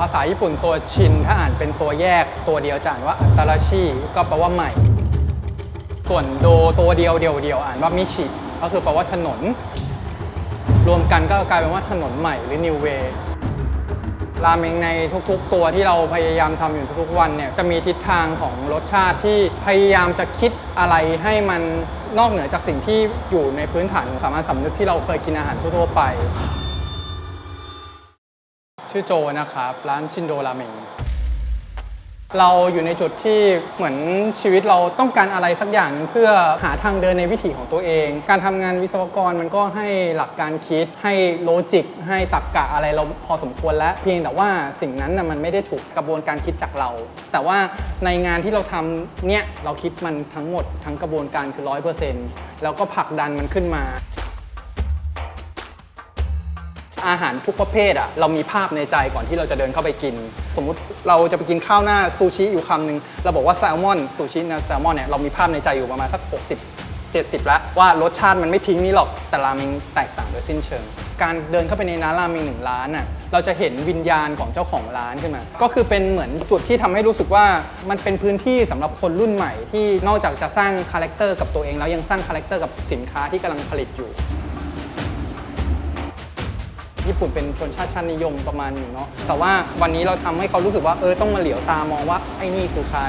ภาษาญี่ปุ่นตัวชิน ถ้าอ่านเป็นตัวแยกตัวเดียวจะอ่านว่าอัตราชิก็แปลว่าใหม่ ส่วนโดตัวเดียวเดียวเดียวอ่านว่ามิชิก็คือแปลว่าถนน รวมกันก็กลายเป็นว่าถนนใหม่หรือ new way ราเมงในทุกๆ ตัวที่เราพยายามทำอยู่ทุกๆวันเนี่ยจะมีทิศทางของรสชาติที่พยายามจะคิดอะไรให้มันนอกเหนือจากสิ่งที่อยู่ในพื้นฐานสามัญสำนึกที่เราเคยกินอาหารทั่วๆไป ชื่อโจนะครับ ร้านชินโดราเมงเราอยู่ในจุดที่เหมือนชีวิตเราต้องการอะไรสักอย่างเพื่อหาทางเดินในวิถีของตัวเอง การทำงานวิศวกรมันก็ให้หลักการคิด ให้โลจิก ให้ตรรกกะอะไรเราพอสมควรแล้ว เพียงแต่ว่าสิ่งนั้นนะมันไม่ได้ถูกกระบวนการคิดจากเรา แต่ว่าในงานที่เราทำเนี่ยเราคิดมันทั้งหมดทั้งกระบวนการคือร้อยเปอร์เซ็นต์แล้วก็ผลักดันมันขึ้นมา อาหารทุกประเภทอะเรามีภาพในใจก่อนที่เราจะเดินเข้าไปกิน สมมุติเราจะไปกินข้าวหน้าซูชิอยู่คำหนึ่งเราบอกว่าแซลมอนซูชินะแซลมอนเนี่ยเรามีภาพในใจอยู่ประมาณสัก 60 70 แล้วว่ารสชาติมันไม่ทิ้งนี่หรอกแต่ราเมงแตกต่างโดยสิ้นเชิง การเดินเข้าไปในร้านราเมงหนึ่งร้านน่ะเราจะเห็นวิญญาณของเจ้าของร้านขึ้นมา ก็คือเป็นเหมือนจุดที่ทำให้รู้สึกว่ามันเป็นพื้นที่สำหรับคนรุ่นใหม่ที่นอกจากจะสร้างคาแรคเตอร์กับตัวเองแล้วยังสร้างคาแรคเตอร์กับสินค้าที่กำลังผลิตอยู่ ญี่ปุ่นเป็นชนชาติชาตินิยมประมาณหนึ่งเนาะแต่ว่าวันนี้เราทำให้เขารู้สึกว่าเออต้องมาเหลียวตามองว่าไอ้นี่คือใคร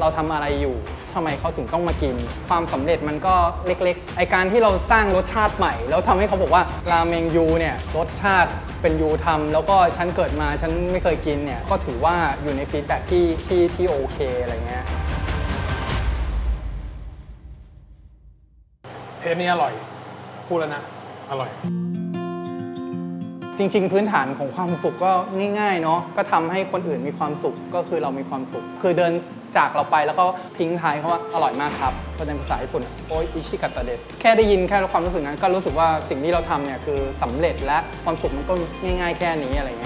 เราทำอะไรอยู่ทำไมเขาถึงต้องมากิน ความสำเร็จมันก็เล็กๆไอการที่เราสร้างรสชาติใหม่ แล้วทำให้เขาบอกว่าราเมงยูเนี่ยรสชาติเป็นยูทำแล้วก็ฉันเกิดมาฉันไม่เคยกินเนี่ยก็ถือว่าอยู่ในฟีดแบ็ที่ที่ที่โอเคอะไรเงี้ยเทปนี้อร่อยพูดแล้วนะ อร่อย จริง ๆ พื้นฐานของความสุขก็ง่ายๆเนาะก็ทำให้คนอื่นมีความสุขก็คือเรามีความสุข คือเดินจากเราไปแล้วก็ทิ้งท้ายเขาว่าอร่อยมากครับก็ในภาษาญี่ปุ่นโอ้ยอิชิกาตาเดสแค่ได้ยินแค่ความรู้สึกนั้นก็รู้สึกว่าสิ่งที่เราทำเนี่ยคือสำเร็จและความสุขมันก็ง่าย ๆ แค่นี้อะไรเงี้ย